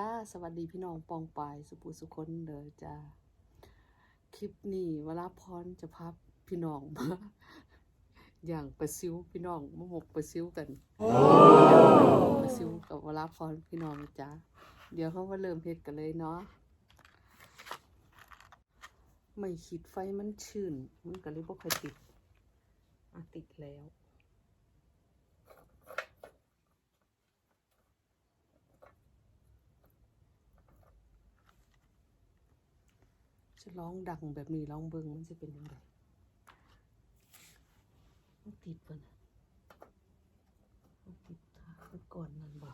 ้า สวัสดีพี่น้องปองปายสุปุสุคนเด้อจ้า คลิปนี้เวลาพรจะพับพี่น้องมา อย่างประซิวพี่น้องมาหมกประซิวกันประซิวกับเวลาพรพี่น้องจ้า เดี๋ยวเขามาเริ่มเฮ็ดกันเลยเนาะ ไม่ขีดไฟมันชื้น มันก็เลยบ่ค่อยติดอะติดแล้ว จะร้องดังแบบนี้ร้องเบิงมันจะเป็นยังไงมันติดปะนะมันติดทามันก่อนนั่นบ่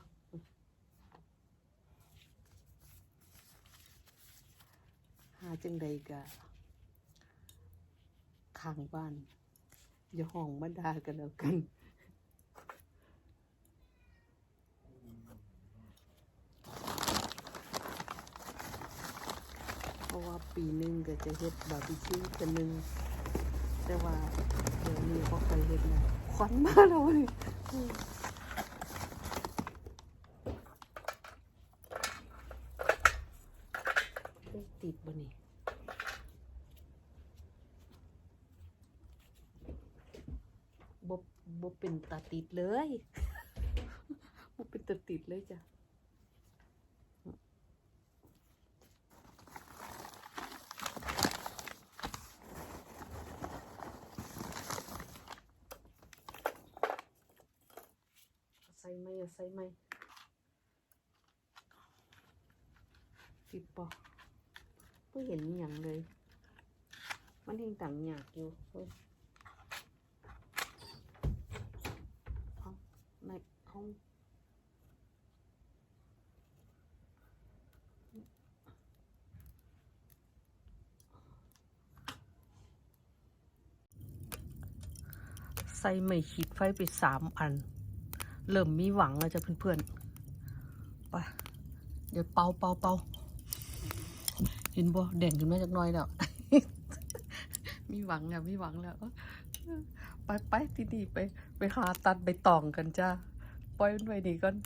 หาจังใดกะข้างบ้านอย่าห้องมาด่ากันแล้วกัน ราะว่าปีหนึ่งก็จะเฮ็ดบาร์บีคิวกันหนึ่งแต่ว่าเดี๋ยวนี้ก็เคยเฮ็ดนะควันมาแล้วนี่เลขติดบ่นี่บ่บ่เป็นตาติดเลยบ่เป็นตาติดเลยจ้ะ ใส่ไหมอะใส่ไหมติดปะไม่เห็นอย่างเลย มันยังต่างหยากอยู่เฮ้ยเอาในห้องใส่ไม่ขีดไฟไปสามอัน เริ่มมีหวังแล้วจ้ะเพื่อนๆ ไป เดี๋ยวเป่าเป่าเป่าเห็นบ่แดงขึ้นมาจากน้อยแล้ว มีหวังแล้วมีหวังแล้ว ไปไปที่นี่ไป ไปหาตัดใบตองกันจ้าปล่อยมันไว้ดีก่อน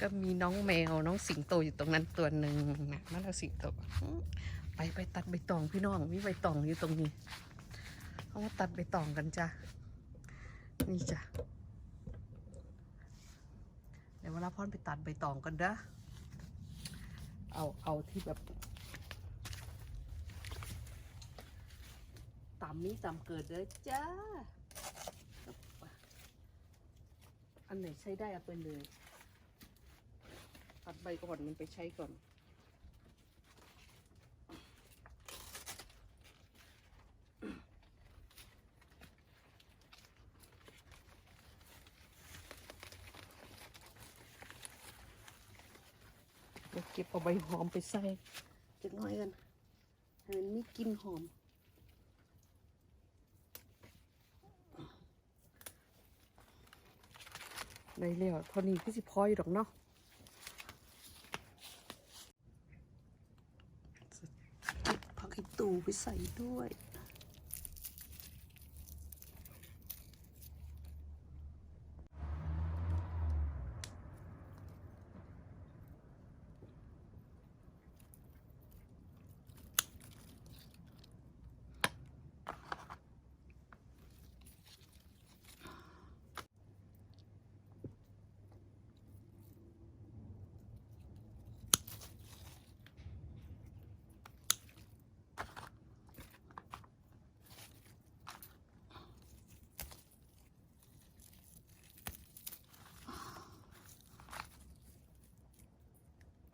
ก็มีน้องแมวน้องสิงโตอยู่ตรงนั้นตัวหนึ่งนะนั่นแหละสิงโต ไปไปตัดใบตองพี่น้องมีใบตองอยู่ตรงนี้ เอามาตัดใบตองกันจ้า นี่จ้ะเดี๋ยวเวลาพ่อนไปตัดใบตองกันเด้อเอาเอาที่แบบตามนี้ตามเกิดเลยจ้า อันไหนใช้ได้เอาไปเลยตัดใบก่อนมันไปใช้ก่อน เดี๋ยวเก็บเอาใบหอมไปใส่จักหน่อยกันให้มันมีกลิ่นหอมได้แล้วเท่านี้พี่สิพออยู่ดอกเนาะเก็บผักอีตูไปใส่ด้วย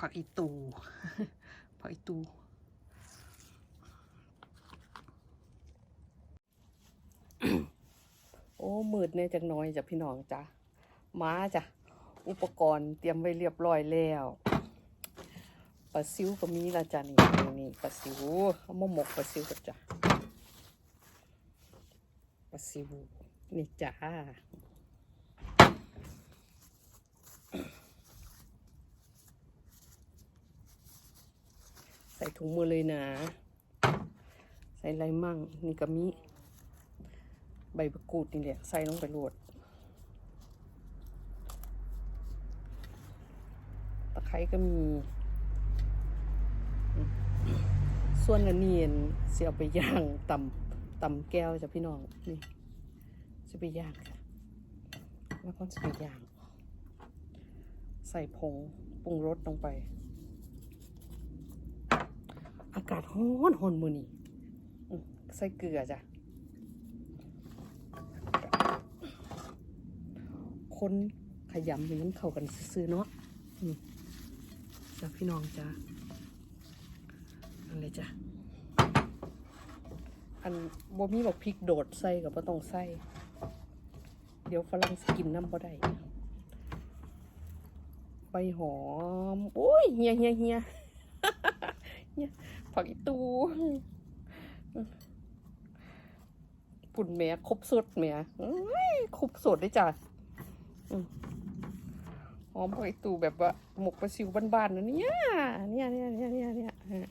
ผักอีตูผักอีตูโอ้มืดเนี่ยจักน้อยจ้ะพี่น้องจ้ะม้าจ้ะอุปกรณ์เตรียมไว้เรียบร้อยแล้วปลาซิวก็มีละจ้ะนี่นี่นี่ปลาซิวเอามาหมกปลาซิวกันจ้ะปลาซิวนี่จ้า ใส่ถุงมือเลยนะ ใส่ไรมั่งนี่ก็มีใบมะกูดนี่แหละใส่ลงไปโรวดตะไคร้ก็มี ส่วนอันนี้อันสิเอาไปย่างตำตำแก้วจ้ะพี่น้อง นี่จะไปย่างค่ะแล้วก็จะไปย่าง ใส่ผงปรุงรสลงไป อากาศร้อนหอนมือนี่ใส่เกลือจ้ะ คนขยำให้มันเข้ากันซื้อๆเนาะจ้ะพี่น้องจ้ะอันเลยจ้ะ อันบ่มีบอกพริกโดดใส่กับบ่ต้องใส่ เดี๋ยวฝรั่งสกินน้ำบ่ได้ใบหอม โอ้ยเฮียเฮียเฮียเฮีย ผักอีตูปุ่นแหม่ครบสุดแหม่เอ้ยครบสุดได้จ้ะหอมผักอีตูแบบว่าหมกปลาซิวบ้านๆนะเนี่ยเนี่ยเนี่ยเนี่ยเนี่ยเนี่ย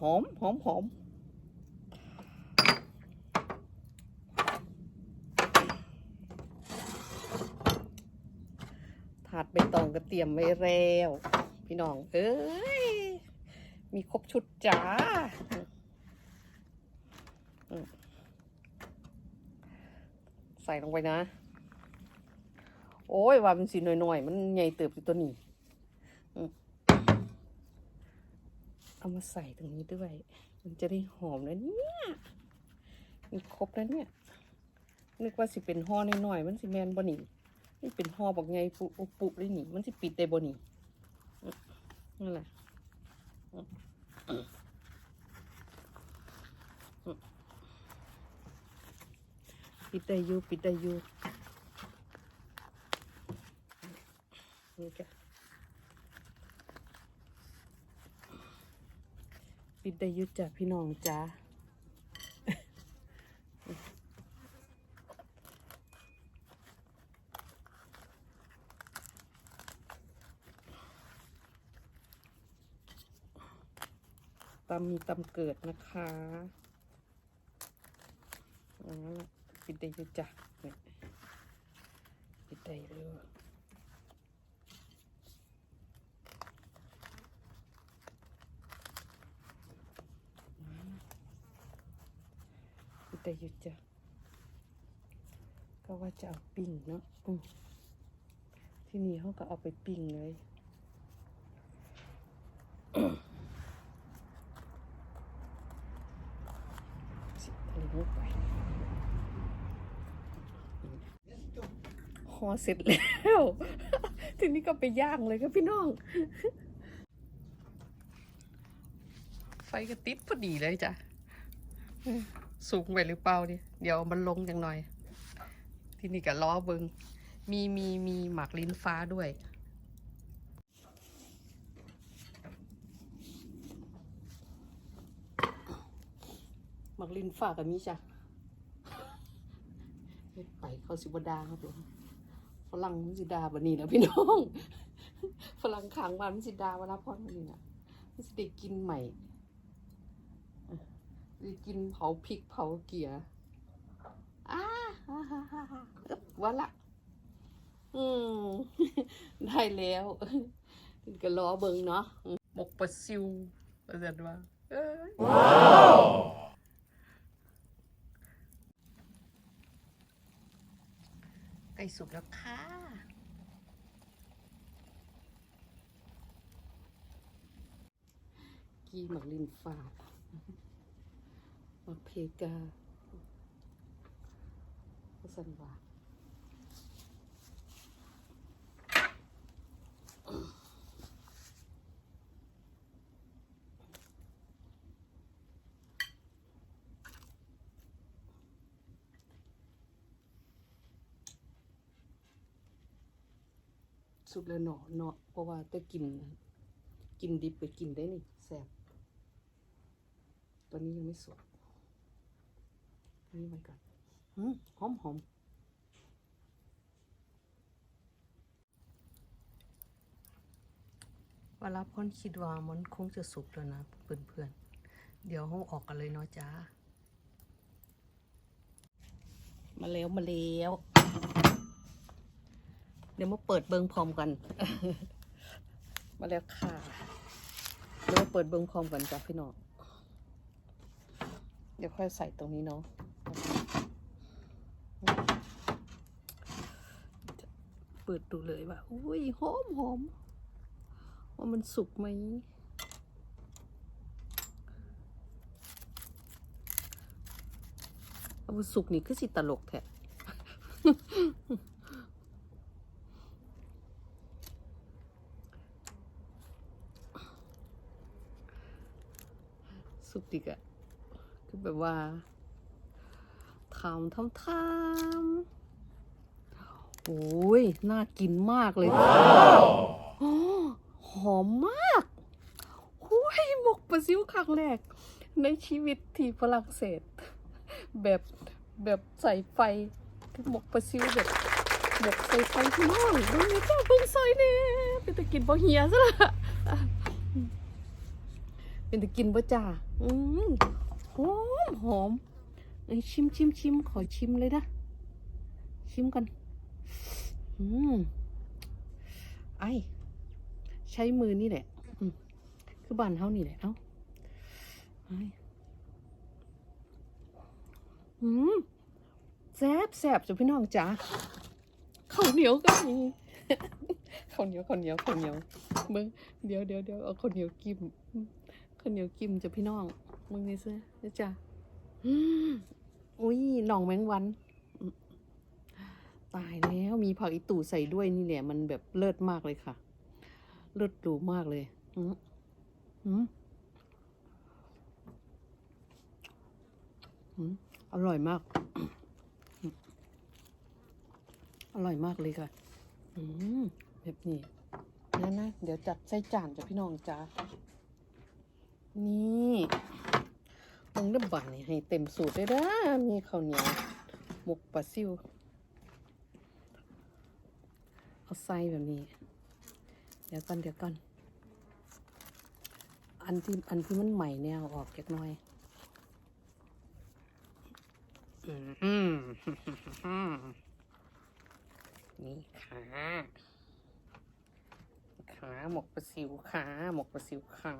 หอมหอมหอม ถาดใบตองก็เตรียมไว้แล้ว พี่น้อง เอ้ย มีครบชุดจ้าใส่ลงไปนะ โอ้ย ว่ามันสีหน่อยๆ มันใหญ่เติบอยู่ตัวนี้เอามาใส่ตรงนี้ด้วย มันจะได้หอมนะเนี่ยมีครบแล้วเนี่ย นึกว่าสิเป็นห่อหน้อยๆ มันสิแมนบ่หนี นี่เป็นห่อบอกไงปุปุเลยนี่ มันสิปิดได้บ่นี่นั่นแหละปิดได้อยู่ปิดได้อยู่นี่จ้ะปิดได้อยู่จ้ะพี่น้องจ้า ตำมีตำเกิดนะคะเอาละปิดได้อยู่จ้ะเนี่ยปิดได้เลยปิดได้อยู่จ้ะก็ว่าจะเอาปิ้งเนาะที่นี่เขาก็เอาไปปิ้งเลย สิอะไร ลงไปหอเสร็จแล้วทีนี้ก็ไปย่างเลยครับพี่น้อง ไฟก็ติดพอดีเลยจ้ะสูงไปหรือเปล่าเนี่ยเดี๋ยวมันลงจังหน่อย ทีนี้ก็ล้อเบิงมีมีมีหมากลิ้นฟ้าด้วย มักลินฝากกับมีจ้ะไปเขาสิบดาครับผมฝรั่งมันสิดาบันนี้นะพี่น้อง ฝรั่งขางบ้านมันสิดาเวลาพอนนี่นะมันสิได้กินใหม่ได้กินเผาพริกเผาเกียอ้าฮ่าฮ่าฮ่าฮ่าอึ๊บวันละ อืม ได้แล้วก็รอเบิงเนาะหมกปลาซิวว่าสันว่าเอ้ย ก่สุกแล้วค่ะ กีหมักลินฝาดหมักเพกาพสันวา สุกแล้วเนาะเนาะเพราะว่าจะกิน กินดิบไปกินได้นี่แซ่บตอนนี้ยังไม่สุกอันนี่ไว้ก่อนหืมหอมหอมเวลาพ่อนคิดว่ามันคงจะสุกแล้วนะเพื่อนๆ เดี๋ยวห้องออกกันเลยเนาะจ้า มาแล้ว มาแล้วเดี๋ยวมาเปิดเบิงพร้อมกัน มาแล้วค่ะเดี๋ยวมาเปิดเบิงพร้อมกันจ้ะพี่น้องเดี๋ยวค่อยใส่ตรงนี้เนาะเปิดดูเลยว่าอุ้ยหอมหอมว่ามันสุกไหมเอาสุกนี่คือสิตลกแท้ สุกดิกอะคือแบบว่าทำทำทำโอ้ย น่ากินมากเลยโอ้หอมมากโอ้ยหมกปลาซิวครั้งแรก ในชีวิตที่ฝรั่งเศส แบบแบบใส่ไฟหมกปลาซิวแบบหมกใส่ไฟพี่น้องเบิ่งเนี่ยจ้าเบิ่งซอยเนี่ยเป็นตะกินบ่เฮียซะละ เป็นตะกินบ่จ้าอืมหอมหอมเอ้ยชิมชิมชิมขอชิมเลยนะชิมกันอืมไอใช้มือนี่แหละอืมคือบ้านเฮานี่แหละเอ้าไออืมแซบแซบจ้ะพี่น้องจ๋าข้าวเหนียวก็มีข้าวเหนียวข้าวเหนียวข้าวเหนียวมึงเดี๋ยวเดี๋ยวเดี๋ยวเอาข้าวเหนียวกิ้มอืม ข้าวเหนียวกิมจะพี่น้องมึงนี่ซะนะจ๊ะอุ้ยหน่องแมงวัน ตายแล้วมีผักอีตู่ใส่ด้วยนี่แหละมันแบบเลิศมากเลยค่ะ เลิศหรูมากเลยอืมอืมอืมอร่อยมาก อร่อยมากเลยค่ะ อืมแบบนี้นะนะ เดี๋ยวจัดใส่จานจ้ะพี่น้องจ้า นี่มึงน้ำบานนี่ให้เต็มสูตรเลยนะมีข้าวเหนียวหมกปลาซิว เอาใส่แบบนี้ เดี๋ยวก่อนเดี๋ยวก่อน อันที่อันที่มันใหม่เนี่ยเอาออกเล็กน้อยอืมนี่ขาขาหมกปลาซิวขาหมกปลาซิวขา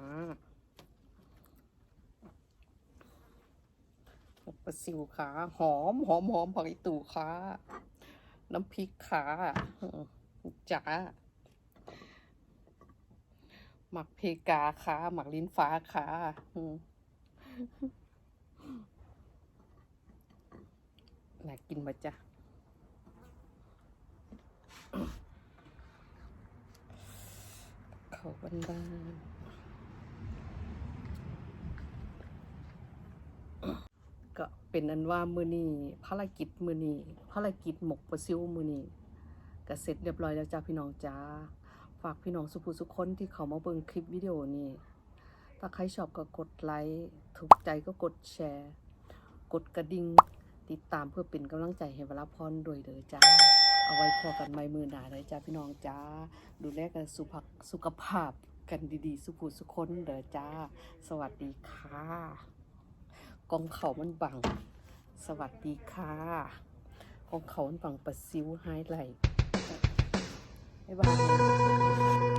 หมกปลาซิวขาหอมหอมหอมผักอีตู่ขาน้ำพริกขาจ๋าหมักเพกาขาหมักลิ้นฟ้าขาอืมน่ากินมาจ้ะเขาบ้านบ้านๆ ก็เป็นอันว่ามือนี้ภารกิจมือนี้ภารกิจหมกปลาซิวมือนี้ก็เสร็จเรียบร้อยแล้วจ้าพี่น้องจ้าฝากพี่น้องสุภุสุคนที่เขามาเบิ่งคลิปวิดีโอนี้ถ้าใครชอบก็กดไลค์ถูกใจก็กดแชร์ กดกระดิ่งติดตามเพื่อเป็นกำลังใจให้เวลาพรโดวยเด้อจ้าเอาไว้พอกันไม่มือหนาเลยจ้าพี่น้องจ้าดูแลกันสุขสุขภาพกันดีๆ สุขุสุคนเด้อจ้า สวัสดีค่ะ กองเขามันบัง สวัสดีค่ะกองเขามันบังประซิวไฮไลท์บ๊ายบาย